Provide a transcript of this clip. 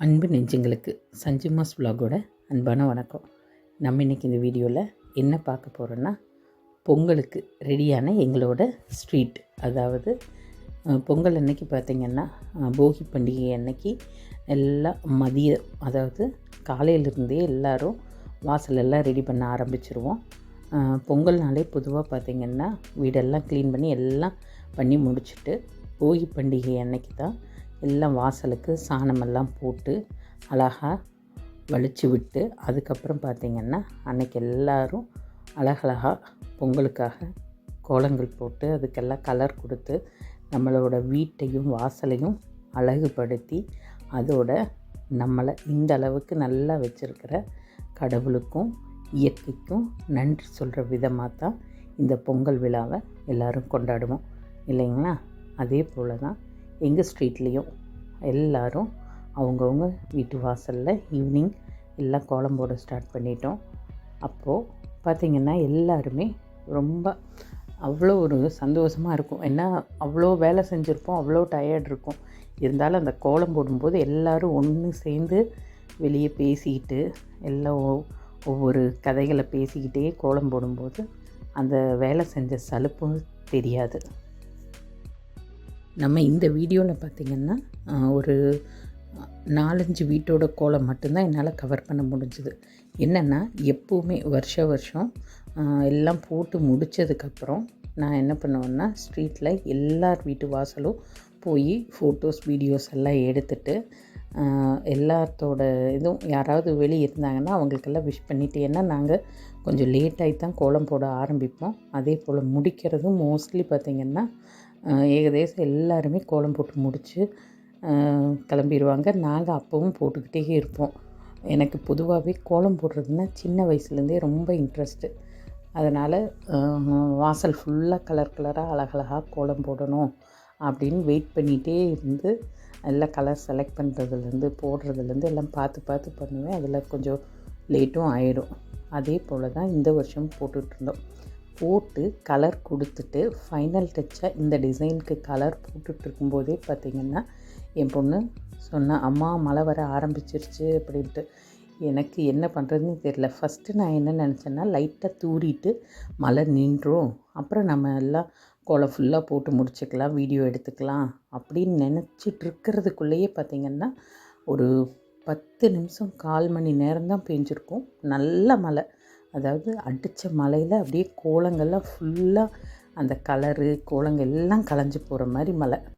அன்பு நெஞ்சங்களுக்கு சஞ்சுமாஸ் vlog-ஓட அன்பான வணக்கம். நம்ம இன்றைக்கி இந்த வீடியோவில் என்ன பார்க்க போகிறோன்னா பொங்கலுக்கு ரெடியான எங்களோட ஸ்ட்ரீட் அதாவது பொங்கல் அன்னைக்கு பார்த்திங்கன்னா போகி பண்டிகை அன்னைக்கு எல்லாம் மதியம் அதாவது காலையிலேருந்தே எல்லோரும் வாசலெல்லாம் ரெடி பண்ண ஆரம்பிச்சிருவோம். பொங்கல்னாலே பொதுவாக பார்த்திங்கன்னா வீடெல்லாம் க்ளீன் பண்ணி எல்லாம் பண்ணி முடிச்சுட்டு போகி பண்டிகை அன்னைக்கு தான் எல்லாம் வாசலுக்கு சாணமெல்லாம் போட்டு அழகாக வலிச்சு விட்டு அதுக்கப்புறம் பார்த்திங்கன்னா அன்னைக்கு எல்லாரும் அழகழகாக பொங்கலுக்காக கோலங்கள் போட்டு அதுக்கெல்லாம் கலர் கொடுத்து நம்மளோட வீட்டையும் வாசலையும் அழகுபடுத்தி அதோட நம்மளை இந்த அளவுக்கு நல்லா வச்சுருக்கிற கடவுளுக்கும் இயற்கைக்கும் நன்றி சொல்கிற விதமாக தான் இந்த பொங்கல் விழாவை எல்லோரும் கொண்டாடுவோம். இல்லைங்களா? அதே போல் தான் எங்கள் ஸ்ட்ரீட்லேயும் எல்லாரும் அவங்கவுங்க வீட்டு வாசலில் ஈவினிங் எல்லாம் கோலம் போட ஸ்டார்ட் பண்ணிட்டோம். அப்போது பார்த்திங்கன்னா எல்லாருமே ரொம்ப அவ்வளோ ஒரு சந்தோஷமாக இருக்கும். ஏன்னா அவ்வளோ வேலை செஞ்சுருப்போம் அவ்வளோ டயர்ட் இருக்கும். இருந்தாலும் அந்த கோலம் போடும்போது எல்லோரும் ஒன்று சேர்ந்து வெளியே பேசிக்கிட்டு எல்லாம் ஒ- ஒவ்வொரு கதைகளை பேசிக்கிட்டே கோலம் போடும்போது அந்த வேலை செஞ்ச சலுப்பும் தெரியாது. நம்ம இந்த வீடியோவில் பார்த்திங்கன்னா ஒரு நாலஞ்சு வீட்டோட கோலம் மட்டும்தான் என்னால் கவர் பண்ண முடிஞ்சுது. என்னென்னா எப்போவுமே வருஷ வருஷம் எல்லாம் போட்டு முடித்ததுக்கப்புறம் நான் என்ன பண்ணுவேன்னா ஸ்ட்ரீட்டில் எல்லார் வீட்டு வாசலும் போய் ஃபோட்டோஸ் வீடியோஸ் எல்லாம் எடுத்துட்டு எல்லாத்தோட இதுவும் யாராவது வெளியே இருந்தாங்கன்னா அவங்களுக்கெல்லாம் விஷ் பண்ணிவிட்டு ஏன்னா நாங்கள் கொஞ்சம் லேட்டாகி தான் கோலம் போட ஆரம்பிப்போம். அதே போல் முடிக்கிறதும் மோஸ்ட்லி பார்த்திங்கன்னா ஏகதேசம் எல்லாருமே கோலம் போட்டு முடித்து கிளம்பிடுவாங்க நாங்கள் அப்போவும் போட்டுக்கிட்டே இருப்போம். எனக்கு பொதுவாகவே கோலம் போடுறதுன்னா சின்ன வயசுலேருந்தே ரொம்ப இன்ட்ரெஸ்ட்டு அதனால் வாசல் ஃபுல்லாக கலர் கலராக அழகழகாக கோலம் போடணும் அப்படின்னு வெயிட் பண்ணிகிட்டே இருந்து எல்லாம் கலர் செலக்ட் பண்ணுறதுலேருந்து போடுறதுலேருந்து எல்லாம் பார்த்து பார்த்து பண்ணுவேன். அதில் கொஞ்சம் லேட்டும் ஆயிடும். அதே போல் தான் இந்த வருஷம் போட்டுட்ருந்தோம். போட்டு கலர் கொடுத்துட்டு ஃபைனல் டச்சாக இந்த டிசைனுக்கு கலர் போட்டுட்டு இருக்கும்போதே பார்த்திங்கன்னா என் பொண்ணு சொன்னா அம்மா மழை வர ஆரம்பிச்சிருச்சு அப்படின்ட்டு. எனக்கு என்ன பண்ணுறதுன்னு தெரியல. ஃபஸ்ட்டு நான் என்ன நினச்சேன்னா லைட்டாக தூறிட்டு மழை நின்றும். அப்புறம் நம்ம எல்லாம் கோலம் ஃபுல்லாக போட்டு முடிச்சுக்கலாம் வீடியோ எடுத்துக்கலாம் அப்படின்னு நினச்சிட்டு இருக்கிறதுக்குள்ளேயே பார்த்திங்கன்னா ஒரு பத்து நிமிஷம் கால் மணி நேரம் தான் பெஞ்சிருக்கும். நல்ல மழை. அதாவது அடித்த மலையில் அப்படியே கோலங்கள்லாம் ஃபுல்லாக அந்த கலரு கோலங்கள் எல்லாம் கலைஞ்சு போகிற மாதிரி மலை.